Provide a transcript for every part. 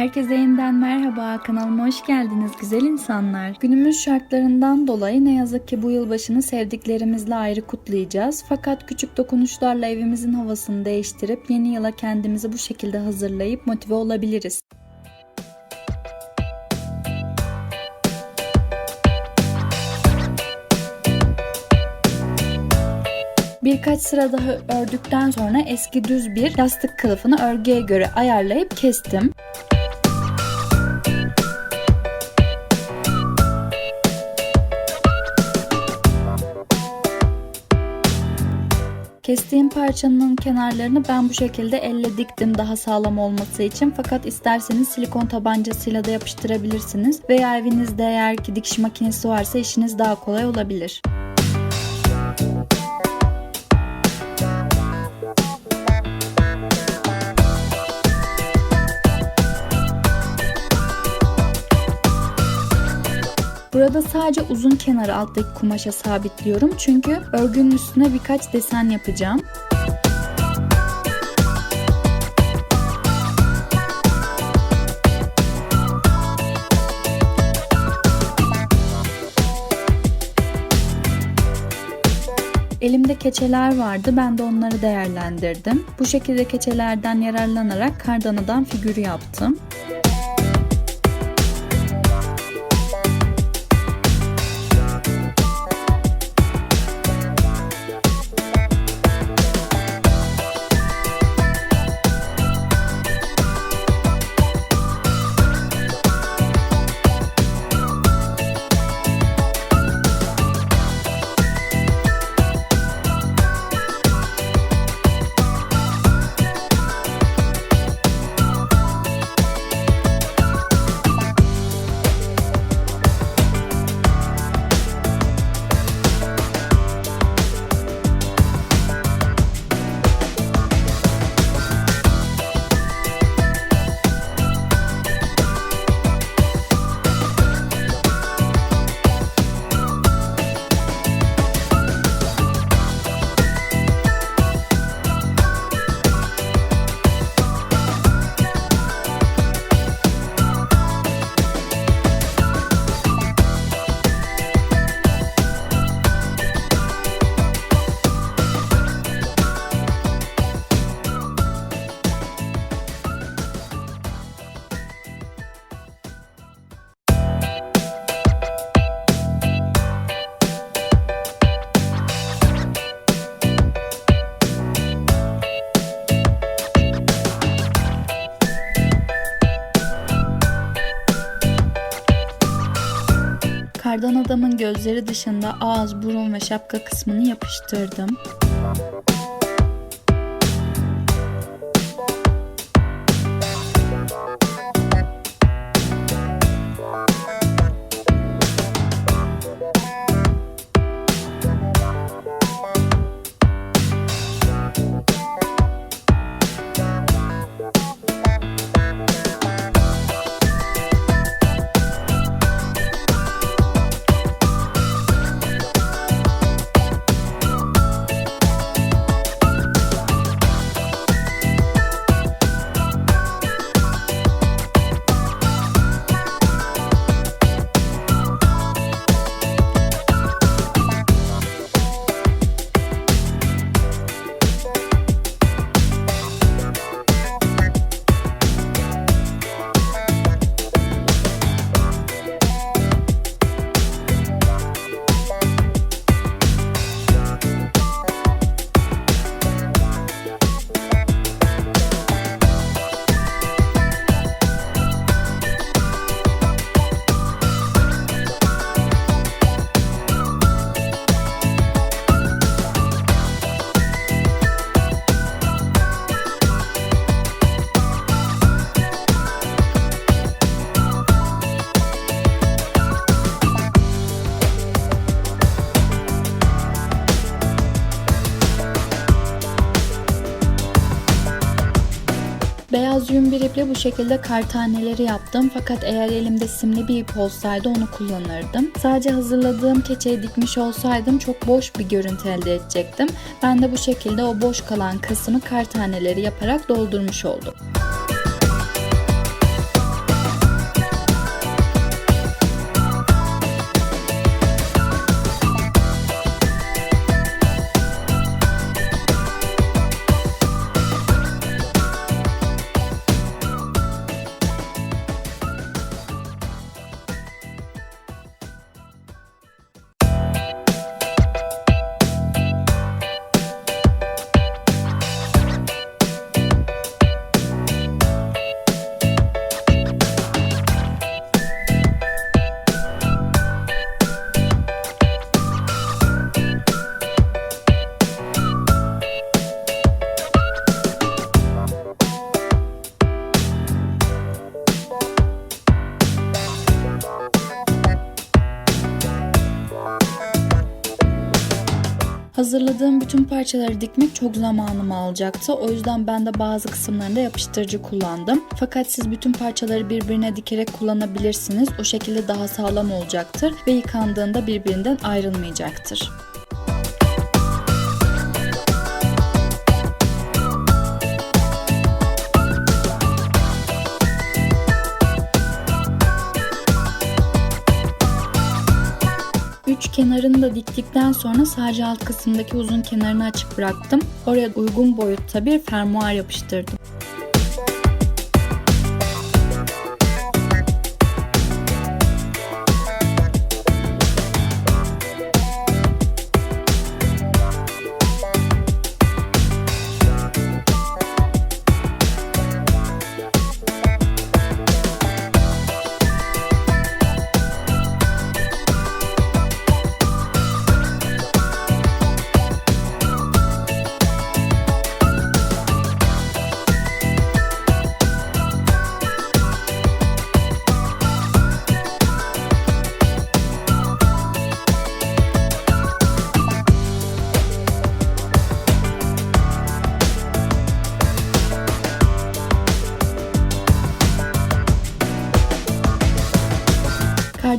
Herkese yeniden merhaba, kanalıma hoş geldiniz güzel insanlar. Günümüz şartlarından dolayı ne yazık ki bu yılbaşını sevdiklerimizle ayrı kutlayacağız. Fakat küçük dokunuşlarla evimizin havasını değiştirip yeni yıla kendimizi bu şekilde hazırlayıp motive olabiliriz. Birkaç sıra daha ördükten sonra eski düz bir yastık kılıfını örgüye göre ayarlayıp kestim. Kestiğim parçanın kenarlarını ben bu şekilde elle diktim daha sağlam olması için. Fakat isterseniz silikon tabancasıyla da yapıştırabilirsiniz. Veya evinizde eğer ki dikiş makinesi varsa işiniz daha kolay olabilir. Burada sadece uzun kenarı alttaki kumaşa sabitliyorum. Çünkü örgünün üstüne birkaç desen yapacağım. Elimde keçeler vardı. Ben de onları değerlendirdim. Bu şekilde keçelerden yararlanarak kardanadan figür yaptım. Kardan adamın gözleri dışında ağız, burun ve şapka kısmını yapıştırdım. İple bu şekilde kar taneleri yaptım. Fakat eğer elimde simli bir ip olsaydı onu kullanırdım. Sadece hazırladığım keçeyi dikmiş olsaydım çok boş bir görüntü elde edecektim. Ben de bu şekilde o boş kalan kısmı kar taneleri yaparak doldurmuş oldum. Hazırladığım bütün parçaları dikmek çok zamanımı alacaktı. O yüzden ben de bazı kısımlarında yapıştırıcı kullandım. Fakat siz bütün parçaları birbirine dikerek kullanabilirsiniz. O şekilde daha sağlam olacaktır ve yıkandığında birbirinden ayrılmayacaktır. Kenarını da diktikten sonra sadece alt kısımdaki uzun kenarını açık bıraktım. Oraya uygun boyutta bir fermuar yapıştırdım.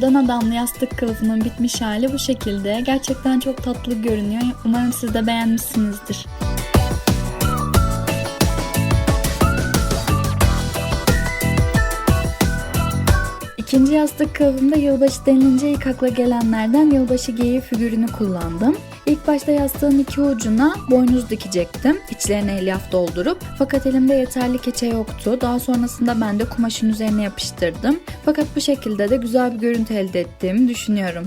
Kardan adamlı yastık kılıfının bitmiş hali bu şekilde. Gerçekten çok tatlı görünüyor. Umarım siz de beğenmişsinizdir. İkinci yastık kılıfımda yılbaşı denilince ilk akla gelenlerden yılbaşı geyiği figürünü kullandım. İlk başta yastığın iki ucuna boynuz dikecektim. İçlerine elyaf doldurup. Fakat elimde yeterli keçe yoktu. Daha sonrasında ben de kumaşın üzerine yapıştırdım. Fakat bu şekilde de güzel bir görüntü elde ettiğimi düşünüyorum.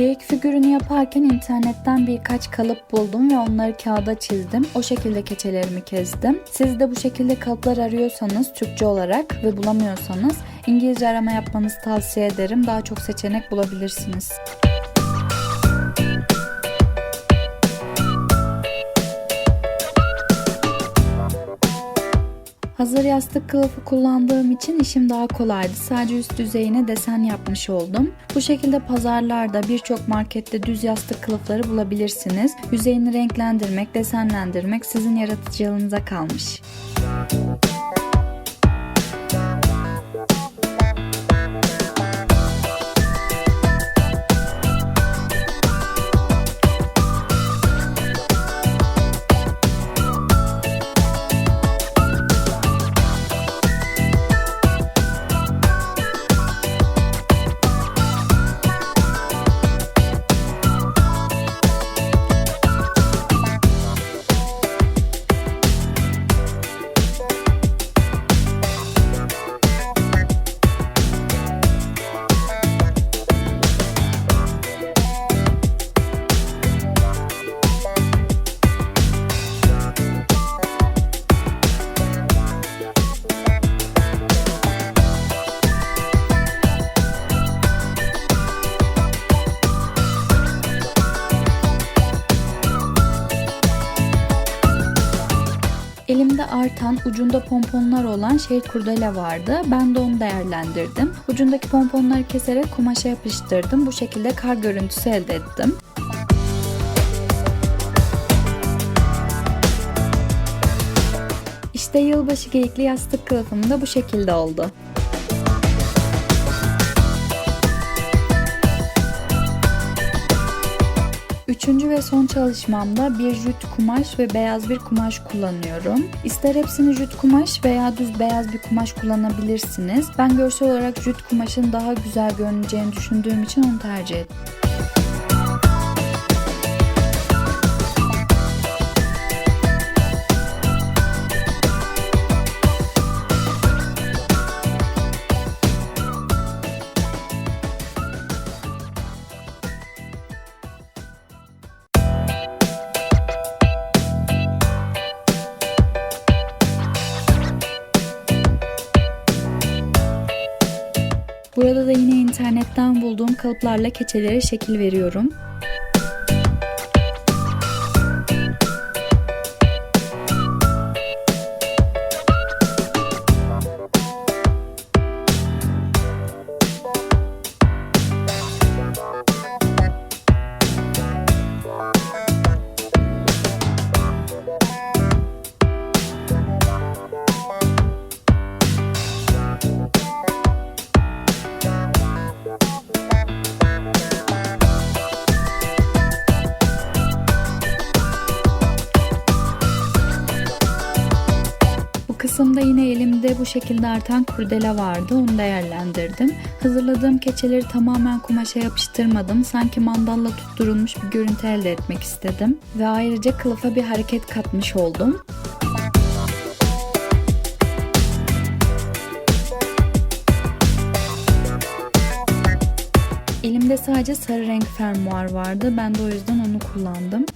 Geyik figürünü yaparken internetten birkaç kalıp buldum ve onları kağıda çizdim. O şekilde keçelerimi kestim. Siz de bu şekilde kalıplar arıyorsanız Türkçe olarak ve bulamıyorsanız İngilizce arama yapmanızı tavsiye ederim. Daha çok seçenek bulabilirsiniz. Hazır yastık kılıfı kullandığım için işim daha kolaydı. Sadece üst düzeyine desen yapmış oldum. Bu şekilde pazarlarda birçok markette düz yastık kılıfları bulabilirsiniz. Yüzeyini renklendirmek, desenlendirmek sizin yaratıcılığınıza kalmış. Elimde artan, ucunda pomponlar olan şerit kurdele vardı. Ben de onu değerlendirdim. Ucundaki pomponları keserek kumaşa yapıştırdım. Bu şekilde kar görüntüsü elde ettim. İşte yılbaşı geyikli yastık kılıfım da bu şekilde oldu. Üçüncü ve son çalışmamda bir jüt kumaş ve beyaz bir kumaş kullanıyorum. İster hepsini jüt kumaş veya düz beyaz bir kumaş kullanabilirsiniz. Ben görsel olarak jüt kumaşın daha güzel görüneceğini düşündüğüm için onu tercih ettim. İnternetten bulduğum kalıplarla keçelere şekil veriyorum. Kısımda yine elimde bu şekilde artan kurdele vardı. Onu değerlendirdim. Hazırladığım keçeleri tamamen kumaşa yapıştırmadım. Sanki mandalla tutturulmuş bir görüntü elde etmek istedim. Ve ayrıca kılıfa bir hareket katmış oldum. Elimde sadece sarı renk fermuar vardı. Ben de o yüzden onu kullandım.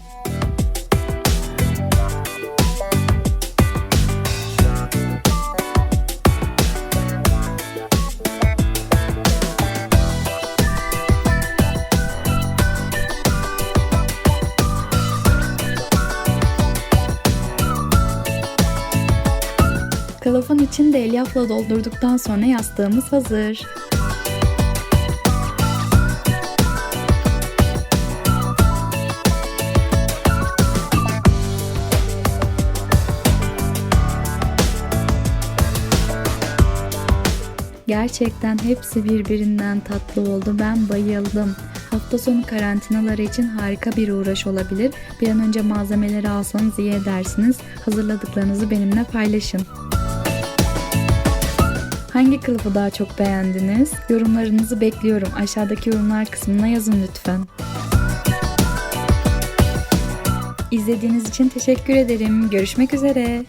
Kılıfın içini de elyafla doldurduktan sonra yastığımız hazır. Gerçekten hepsi birbirinden tatlı oldu. Ben bayıldım. Hafta sonu karantinaları için harika bir uğraş olabilir. Bir an önce malzemeleri alsanız iyi edersiniz. Hazırladıklarınızı benimle paylaşın. Hangi kılıfı daha çok beğendiniz? Yorumlarınızı bekliyorum. Aşağıdaki yorumlar kısmına yazın lütfen. İzlediğiniz için teşekkür ederim. Görüşmek üzere.